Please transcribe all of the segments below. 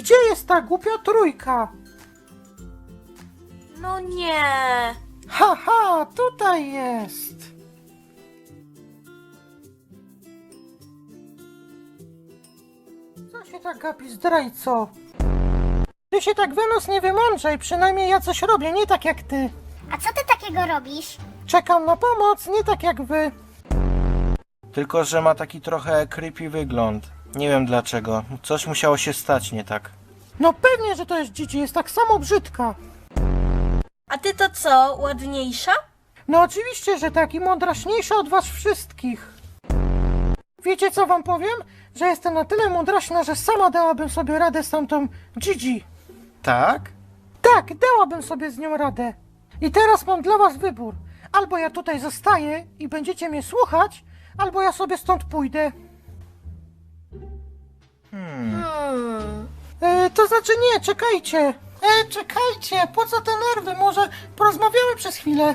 Gdzie jest ta głupia trójka? No nie. Haha, tutaj jest. Co się tak gapi, zdrajco? Ty się tak wynos nie wymądrzaj, przynajmniej ja coś robię, nie tak jak ty. A co ty takiego robisz? Czekam na pomoc, nie tak jak wy. Tylko, że ma taki trochę creepy wygląd. Nie wiem dlaczego. Coś musiało się stać nie tak. No pewnie, że to jest Gigi, jest tak samo brzydka. A ty to co, ładniejsza? No oczywiście, że tak i mądraśniejsza od was wszystkich. Wiecie co wam powiem? Że jestem na tyle mądraśna, że sama dałabym sobie radę z tamtą Gigi. Tak? Tak, dałabym sobie z nią radę. I teraz mam dla was wybór. Albo ja tutaj zostaję i będziecie mnie słuchać, albo ja sobie stąd pójdę. Hmm. Hmm. E, to znaczy nie, czekajcie. E, czekajcie, po co te nerwy? Może porozmawiamy przez chwilę.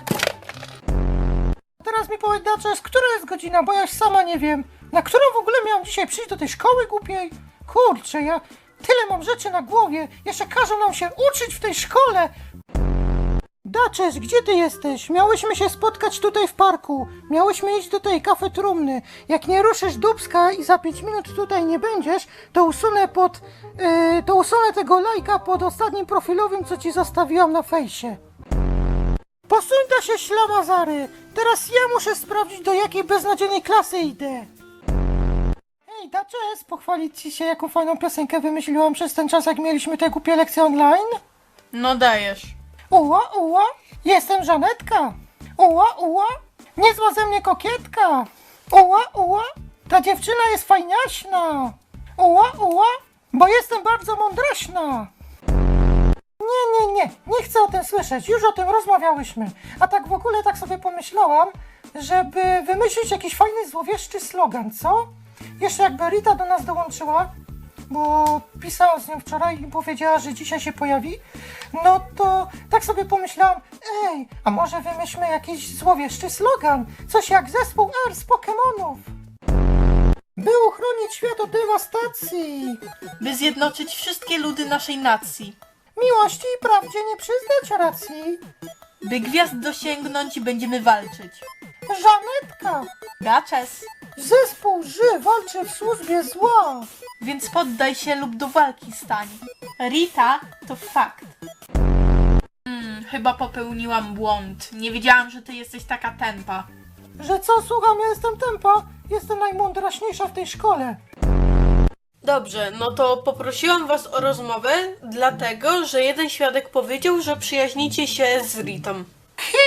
Teraz mi powiedz, Daczes, która jest godzina, bo ja już sama nie wiem. Na którą w ogóle miałam dzisiaj przyjść do tej szkoły głupiej? Kurczę, ja tyle mam rzeczy na głowie. Jeszcze każą nam się uczyć w tej szkole. Daczes, gdzie ty jesteś? Miałyśmy się spotkać tutaj w parku. Miałyśmy iść do tej kafe trumny. Jak nie ruszysz dubska i za 5 minut tutaj nie będziesz, to usunę pod... Yy, to usunę tego lajka pod ostatnim profilowym, co ci zostawiłam na fejsie. Posuńta się ślamazary! Teraz ja muszę sprawdzić, do jakiej beznadziejnej klasy idę. Hej, Daczes, pochwalić ci się, jaką fajną piosenkę wymyśliłam przez ten czas, jak mieliśmy te głupie lekcje online? No dajesz. Uła, uła, jestem Żanetka. Uła, uła, niezła ze mnie kokietka. Uła, uła, ta dziewczyna jest fajniaśna. Uła, uła, bo jestem bardzo mądraśna. Nie, nie, nie, nie chcę o tym słyszeć, już o tym rozmawiałyśmy. A tak w ogóle tak sobie pomyślałam, żeby wymyślić jakiś fajny, złowieszczy slogan, co? Jeszcze jakby Rita do nas dołączyła, bo pisałam z nią wczoraj i powiedziała, że dzisiaj się pojawi, no to tak sobie pomyślałam, ej, a może wymyślmy jakiś złowieszczy slogan, coś jak zespół R z Pokemonów. By uchronić świat od dewastacji, By zjednoczyć wszystkie ludy naszej nacji. miłości i prawdzie nie przyznać racji. By gwiazd dosięgnąć, będziemy walczyć. Żanetka, Gaczes. Zespół ży walczy w służbie zła. Więc poddaj się lub do walki stań. Rita to fakt. Hmm, chyba popełniłam błąd. Nie wiedziałam, że ty jesteś taka tempa. Że co, słucham, ja jestem tempa, jestem najmądraśniejsza w tej szkole. Dobrze, no to poprosiłam was o rozmowę, dlatego, że jeden świadek powiedział, że przyjaźnicie się z Ritą. Hi,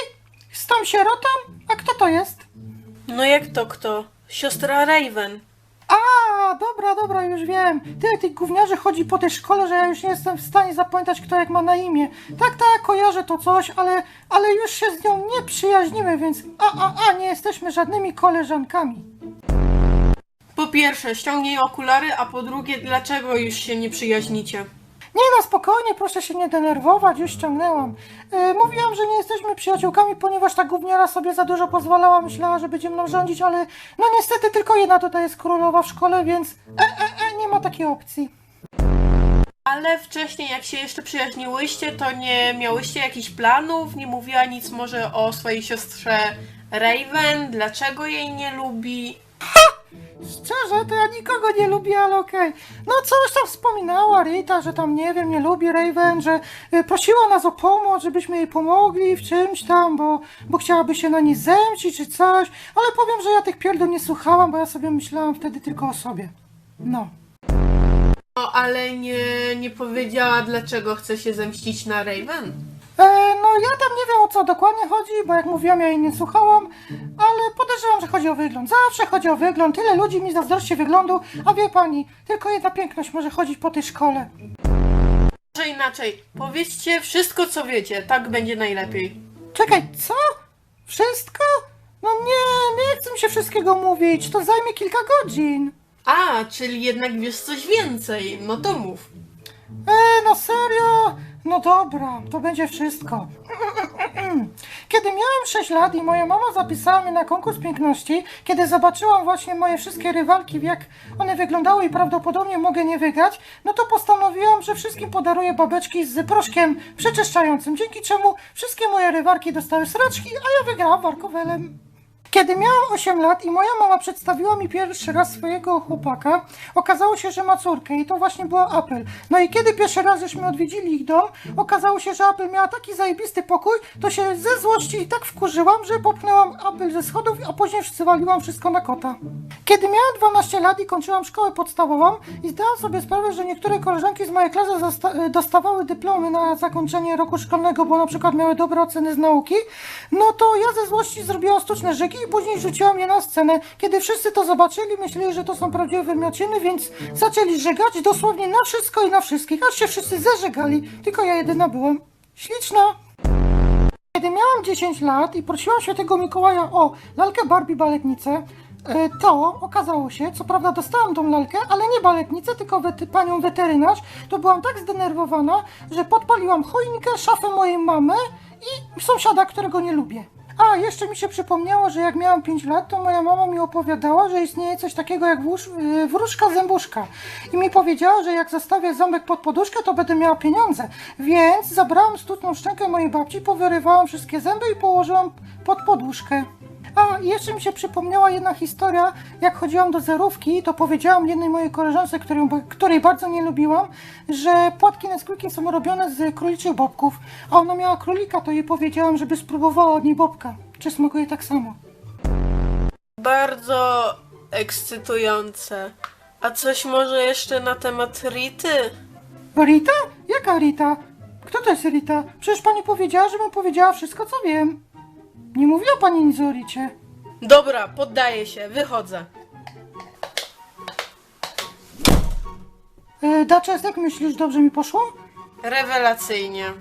z tą sierotą? A kto to jest? No jak to kto? Siostra Raven. A, dobra, dobra, już wiem. Tyle tych gówniarzy chodzi po tej szkole, że ja już nie jestem w stanie zapamiętać, kto jak ma na imię. Tak, tak, kojarzę to coś, ale, ale już się z nią nie przyjaźnimy, więc a, a, a, nie jesteśmy żadnymi koleżankami. Po pierwsze, ściągnij okulary, a po drugie, dlaczego już się nie przyjaźnicie? Nie no, spokojnie, proszę się nie denerwować, już ściągnęłam. Yy, mówiłam, że nie jesteśmy przyjaciółkami, ponieważ ta gówniara sobie za dużo pozwalała, myślała, że będzie mną rządzić, ale no niestety tylko jedna tutaj jest królowa w szkole, więc e, e, e, nie ma takiej opcji. Ale wcześniej, jak się jeszcze przyjaźniłyście, to nie miałyście jakichś planów? Nie mówiła nic może o swojej siostrze Raven? Dlaczego jej nie lubi? Szczerze, to ja nikogo nie lubię, ale okej. No coś tam wspominała Rita, że tam, nie wiem, nie lubi Raven, że y, prosiła nas o pomoc, żebyśmy jej pomogli w czymś tam, bo, bo chciałaby się na niej zemścić czy coś, ale powiem, że ja tych pierdół nie słuchałam, bo ja sobie myślałam wtedy tylko o sobie. No. No, ale nie, nie powiedziała, dlaczego chce się zemścić na Raven. E, no ja tam nie wiem o co dokładnie chodzi, bo jak mówiłam, ja jej nie słuchałam, ale podejrzewam, że chodzi o wygląd. Zawsze chodzi o wygląd, tyle ludzi mi zazdrości wyglądu, a wie pani, tylko jedna piękność może chodzić po tej szkole. Może inaczej, powiedzcie wszystko, co wiecie, tak będzie najlepiej. Czekaj, co? Wszystko? No nie, nie chcę mi się wszystkiego mówić, to zajmie kilka godzin. A, czyli jednak wiesz coś więcej, no to mów. E, no serio? No dobra, to będzie wszystko. Kiedy miałem 6 lat i moja mama zapisała mnie na konkurs piękności, kiedy zobaczyłam właśnie moje wszystkie rywalki, jak one wyglądały i prawdopodobnie mogę nie wygrać, no to postanowiłam, że wszystkim podaruję babeczki z proszkiem przeczyszczającym, dzięki czemu wszystkie moje rywalki dostały sraczki, a ja wygrałam warkowelem. Kiedy miałam 8 lat i moja mama przedstawiła mi pierwszy raz swojego chłopaka, okazało się, że ma córkę i to właśnie była Apel. No i kiedy pierwszy raz żeśmy odwiedzili ich dom, okazało się, że Apel miała taki zajebisty pokój, to się ze złości tak wkurzyłam, że popchnęłam Apel ze schodów, a później przywaliłam wszystko na kota. Kiedy miałam 12 lat i kończyłam szkołę podstawową i zdałam sobie sprawę, że niektóre koleżanki z mojej klasy zosta- dostawały dyplomy na zakończenie roku szkolnego, bo na przykład miały dobre oceny z nauki, no to ja ze złości zrobiłam sztuczne żygi i później rzuciłam je na scenę. Kiedy wszyscy to zobaczyli, myśleli, że to są prawdziwe wymiociny, więc zaczęli żegać dosłownie na wszystko i na wszystkich, aż się wszyscy zażegali, tylko ja jedyna byłam. Śliczna! Kiedy miałam 10 lat i prosiłam świętego Mikołaja o lalkę Barbie baletnicę, e, to okazało się, co prawda dostałam tą lalkę, ale nie baletnicę, tylko wety, panią weterynarz, to byłam tak zdenerwowana, że podpaliłam choinkę, szafę mojej mamy i sąsiada, którego nie lubię. A, jeszcze mi się przypomniało, że jak miałam 5 lat, to moja mama mi opowiadała, że istnieje coś takiego jak włóż, e, wróżka zębuszka. I mi powiedziała, że jak zostawię ząbek pod poduszkę, to będę miała pieniądze. Więc zabrałam stutną szczękę mojej babci, powyrywałam wszystkie zęby i położyłam pod poduszkę. A, jeszcze mi się przypomniała jedna historia, jak chodziłam do zerówki, to powiedziałam jednej mojej koleżance, którą, której bardzo nie lubiłam, że płatki Nesquiki są robione z króliczych bobków, a ona miała królika, to jej powiedziałam, żeby spróbowała od niej bobka. Czy smakuje tak samo? Bardzo ekscytujące. A coś może jeszcze na temat Rity? Rita? Jaka Rita? Kto to jest Rita? Przecież pani powiedziała, żebym powiedziała wszystko, co wiem. Nie mówiła pani nic o Ricie. Dobra, poddaję się, wychodzę. Yy, Daczes, jak myślisz, dobrze mi poszło? Rewelacyjnie.